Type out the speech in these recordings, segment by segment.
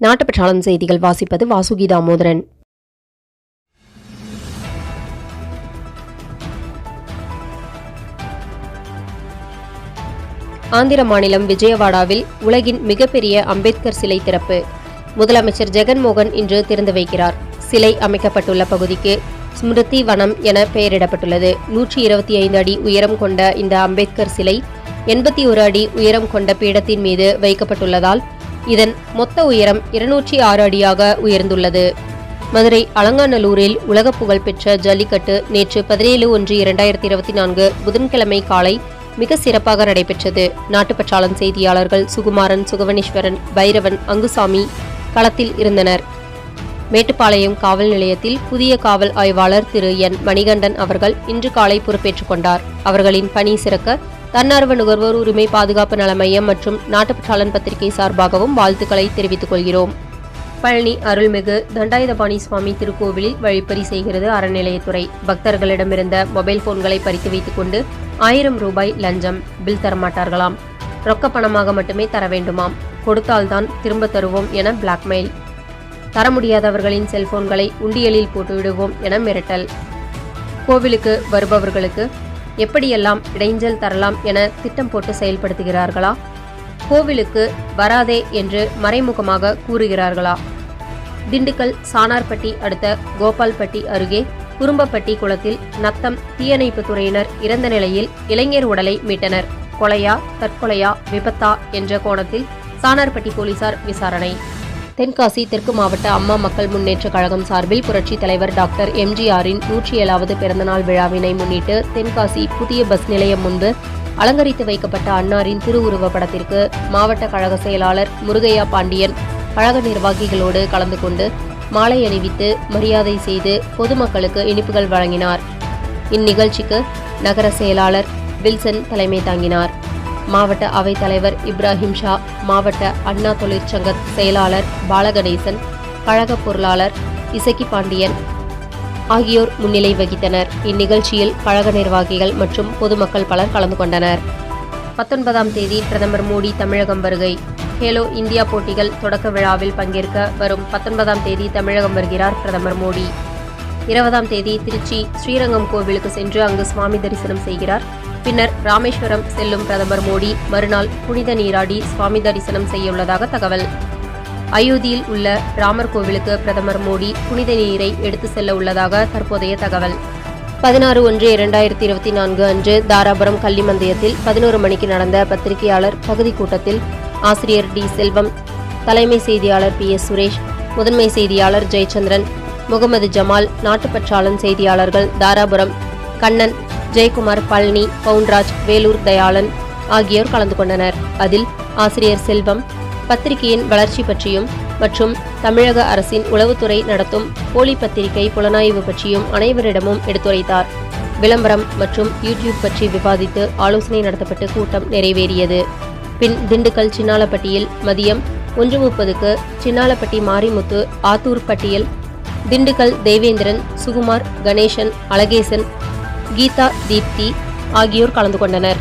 நாட்டுப்பற்றாளன் செய்திகள் வாசிப்பது வாசுகி தாமோதரன். ஆந்திர மாநிலம் விஜயவாடாவில் உலகின் மிகப்பெரிய அம்பேத்கர் சிலை திறப்பு. முதலமைச்சர் ஜெகன்மோகன் இன்று திறந்து வைக்கிறார். சிலை அமைக்கப்பட்டுள்ள பகுதிக்கு ஸ்மிருதி வனம் என பெயரிடப்பட்டுள்ளது. நூற்றி இருபத்தி ஐந்து அடி உயரம் கொண்ட இந்த அம்பேத்கர் சிலை எண்பத்தி ஒரு அடி உயரம் கொண்ட பீடத்தின் மீது வைக்கப்பட்டுள்ளதால் இதன் மொத்த உயரம் இருநூற்றி ஆறு அடியாக உயர்ந்துள்ளது. மதுரை அலங்காநல்லூரில் உலக புகழ்பெற்ற ஜல்லிக்கட்டு நேற்று பதினேழு ஒன்று இரண்டாயிரத்தி இருபத்தி நான்கு புதன்கிழமை காலை மிக சிறப்பாக நடைபெற்றது. நாட்டுப்பற்றாளன் செய்தியாளர்கள் சுகுமாரன் சுகவனேஸ்வரன் பைரவன் அங்குசாமி களத்தில் இருந்தனர். மேட்டுப்பாளையம் காவல் நிலையத்தில் புதிய காவல் ஆய்வாளர் திரு. என். மணிகண்டன் அவர்கள் இன்று காலை பொறுப்பேற்றுக் கொண்டார். அவர்களின் பணி சிறக்க தன்னார்வ நுகர்வோர் உரிமை பாதுகாப்பு நல மையம் மற்றும் நாட்டுப்பற்றாளன் பத்திரிகை சார்பாகவும் வாழ்த்துக்களை தெரிவித்துக் கொள்கிறோம். பழனி அருள்மிகு தண்டாயுதபாணி சுவாமி திருக்கோவிலில் வழிப்பறி செய்கிறது அறநிலையத்துறை. பக்தர்களிடமிருந்த மொபைல் போன்களை பறித்து வைத்துக் கொண்டு ஆயிரம் ரூபாய் லஞ்சம். பில் தரமாட்டார்களாம் ரொக்க பணமாக மட்டுமே தர வேண்டுமாம். கொடுத்தால்தான் திரும்ப தருவோம் என பிளாக்மெயில் தர முடியாதவர்களின் செல்போன்களை உண்டியலில் போட்டுவிடுவோம் என மிரட்டல். கோவிலுக்கு வருபவர்களுக்கு எப்படியெல்லாம் இடைஞ்சல் தரலாம் என திட்டம் போட்டு செயல்படுத்துகிறார்களா? கோவிலுக்கு வராதே என்று மறைமுகமாக கூறுகிறார்களா? திண்டுக்கல் சானார்பட்டி அடுத்த கோபால்பட்டி அருகே குறும்பப்பட்டி குளத்தில் நத்தம் தீயணைப்பு துறையினர் இறந்த நிலையில் இளைஞர் உடலை மீட்டனர். கொலையா தற்கொலையா விபத்தா என்ற கோணத்தில் சானார்பட்டி போலீசார் விசாரணை. தென்காசி தெற்கு மாவட்ட அம்மா மக்கள் முன்னேற்ற கழகம் சார்பில் புரட்சித் தலைவர் டாக்டர் எம்ஜிஆரின் நூற்றி ஏழாவது பிறந்தநாள் விழாவினை முன்னிட்டு தென்காசி புதிய பஸ் நிலையம் முன்பு அலங்கரித்து வைக்கப்பட்ட அன்னாரின் திருவுருவ படத்திற்கு மாவட்ட கழக செயலாளர் முருகையா பாண்டியன் கழக நிர்வாகிகளோடு கலந்து கொண்டு மாலை அணிவித்து மரியாதை செய்து பொதுமக்களுக்கு இனிப்புகள் வழங்கினார். இந்நிகழ்ச்சிக்கு நகர செயலாளர் வில்சன் தலைமை தாங்கினார். மாவட்ட அவைத்தலைவர் இப்ராஹிம் ஷா மாவட்ட அண்ணா தொழிற்சங்க செயலாளர் பாலகணேசன் கழக பொருளாளர் இசக்கி பாண்டியன் ஆகியோர் முன்னிலை வகித்தனர். இந்நிகழ்ச்சியில் கழக நிர்வாகிகள் மற்றும் பொதுமக்கள் பலர் கலந்து கொண்டனர். பத்தொன்பதாம் தேதி பிரதமர் மோடி தமிழகம் வருகை. கேலோ இந்தியா போட்டிகள் தொடக்க விழாவில் பங்கேற்க வரும் பத்தொன்பதாம் தேதி தமிழகம் வருகிறார் பிரதமர் மோடி. இருபதாம் தேதி திருச்சி ஸ்ரீரங்கம் கோவிலுக்கு சென்று அங்கு சுவாமி தரிசனம் செய்கிறார் பின்னர் ராமேஸ்வரம் செல்லும் பிரதமர் மோடி மறுநாள் புனித நீராடி சுவாமி தரிசனம் செய்யவுள்ளதாக தகவல். அயோத்தியில் உள்ள ராமர் கோவிலுக்கு பிரதமர் மோடி புனித நீரை எடுத்து செல்ல உள்ளதாக தற்போதைய தகவல். பதினாறு ஒன்று இரண்டாயிரத்தி இருபத்தி நான்கு அன்று தாராபுரம் கள்ளிமந்தயத்தில் பதினோரு மணிக்கு நடந்த பத்திரிகையாளர் பகுதி கூட்டத்தில் ஆசிரியர் டி செல்வம் தலைமை செய்தியாளர் பி எஸ் சுரேஷ் முதன்மை செய்தியாளர் ஜெயச்சந்திரன் முகமது ஜமால் நாட்டுப்பற்றாளன் செய்தியாளர்கள் தாராபுரம் கண்ணன் ஜெயக்குமார் பழனி பவுன்ராஜ் வேலூர் தயாளன் ஆகியோர் கலந்து கொண்டனர். அதில் ஆசிரியர் செல்வம் பத்திரிகையின் வளர்ச்சி பற்றியும் மற்றும் தமிழக அரசின் உளவுத்துறை நடத்தும் போலி பத்திரிகை புலனாய்வு பற்றியும் அனைவரிடமும் எடுத்துரைத்தார். விளம்பரம் மற்றும் யூடியூப் பற்றி விவாதித்து ஆலோசனை நடத்தப்பட்டு கூட்டம் நிறைவேறியது. பின் திண்டுக்கல் சின்னாலப்பட்டியில் மதியம் ஒன்று முப்பதுக்கு சின்னாலப்பட்டி மாரிமுத்து ஆத்தூர் பட்டியல் திண்டுக்கல் தேவேந்திரன் சுகுமார் கணேசன் அழகேசன் கீதா தீப்தி ஆகியோர் கலந்து கொண்டனர்.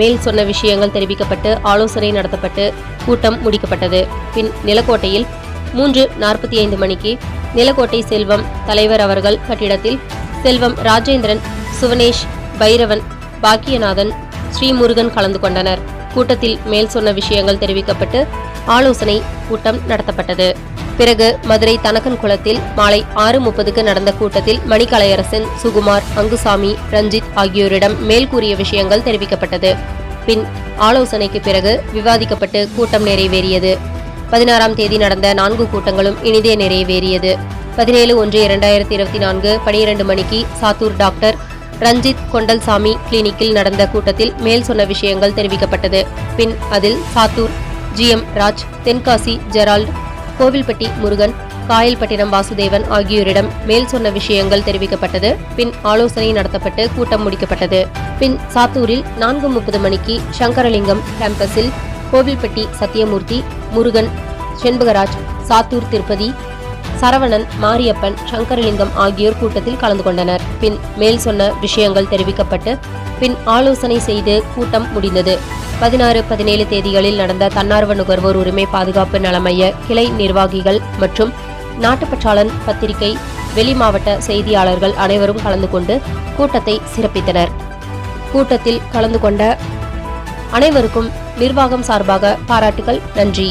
மேல் சொன்ன விஷயங்கள் தெரிவிக்கப்பட்டு ஆலோசனை நடத்தப்பட்டு கூட்டம் முடிக்கப்பட்டது. பின் நிலக்கோட்டையில் மூன்று நாற்பத்தி ஐந்து மணிக்கு நிலக்கோட்டை செல்வம் தலைவர் அவர்கள் கட்டிடத்தில் செல்வம் ராஜேந்திரன் சுவனேஷ் பைரவன் பாக்கியநாதன் ஸ்ரீமுருகன் கலந்து கொண்டனர். கூட்டத்தில் மேல் சொன்ன விஷயங்கள் தெரிவிக்கப்பட்டு ஆலோசனை கூட்டம் நடத்தப்பட்டது. பிறகு மதுரை தனக்கன் குளத்தில் மாலை ஆறு முப்பதுக்கு நடந்த கூட்டத்தில் மணிக்கலையரசன் சுகுமார் அங்குசாமி ரஞ்சித் ஆகியோரிடம் மேல் கூறிய விஷயங்கள் தெரிவிக்கப்பட்டது. பின் ஆலோசனைக்கு பிறகு விவாதிக்கப்பட்டு கூட்டம் நிறைவேறியது. பதினாறாம் தேதி நடந்த நான்கு கூட்டங்களும் இனிதே நிறைவேறியது. பதினேழு ஒன்று இரண்டாயிரத்தி இருபத்தி நான்கு பனிரெண்டு மணிக்கு சாத்தூர் டாக்டர் ரஞ்சித் கொண்டல்சாமி கிளினிக்கில் நடந்த கூட்டத்தில் மேல் சொன்ன விஷயங்கள் தெரிவிக்கப்பட்டது. பின் அதில் சாத்தூர் ஜிஎம் ராஜ் தென்காசி ஜெரால்ட் கோவில்பட்டி முருகன் காயல்பட்டினம் வாசுதேவன் ஆகியோரிடம் மேல் சொன்ன விஷயங்கள் தெரிவிக்கப்பட்டது. பின் ஆலோசனை நடத்தப்பட்டு கூட்டம் முடிக்கப்பட்டது. பின் சாத்தூரில் நான்கு முப்பது மணிக்கு சங்கரலிங்கம் கேம்பஸில் கோவில்பட்டி சத்தியமூர்த்தி முருகன் செண்பகராஜ் சாத்தூர் திருப்பதி சரவணன் மாரியப்பன் சங்கரலிங்கம் ஆகியோர் கூட்டத்தில் கலந்து கொண்டனர். பின் மேல் சொன்ன விஷயங்கள் தெரிவிக்கப்பட்டு பின் ஆலோசனை செய்து கூட்டம் முடிந்தது. பதினாறு பதினேழு தேதிகளில் நடந்த தன்னார்வ நுகர்வோர் உரிமை பாதுகாப்பு நலமைய கிளை நிர்வாகிகள் மற்றும் நாட்டுப்பற்றாளன் பத்திரிகை வெளி மாவட்ட செய்தியாளர்கள் அனைவரும் கலந்து கொண்டு கூட்டத்தை சிறப்பித்தனர். கூட்டத்தில் கலந்து கொண்ட அனைவருக்கும் நிர்வாகம் சார்பாக பாராட்டுகள் நன்றி.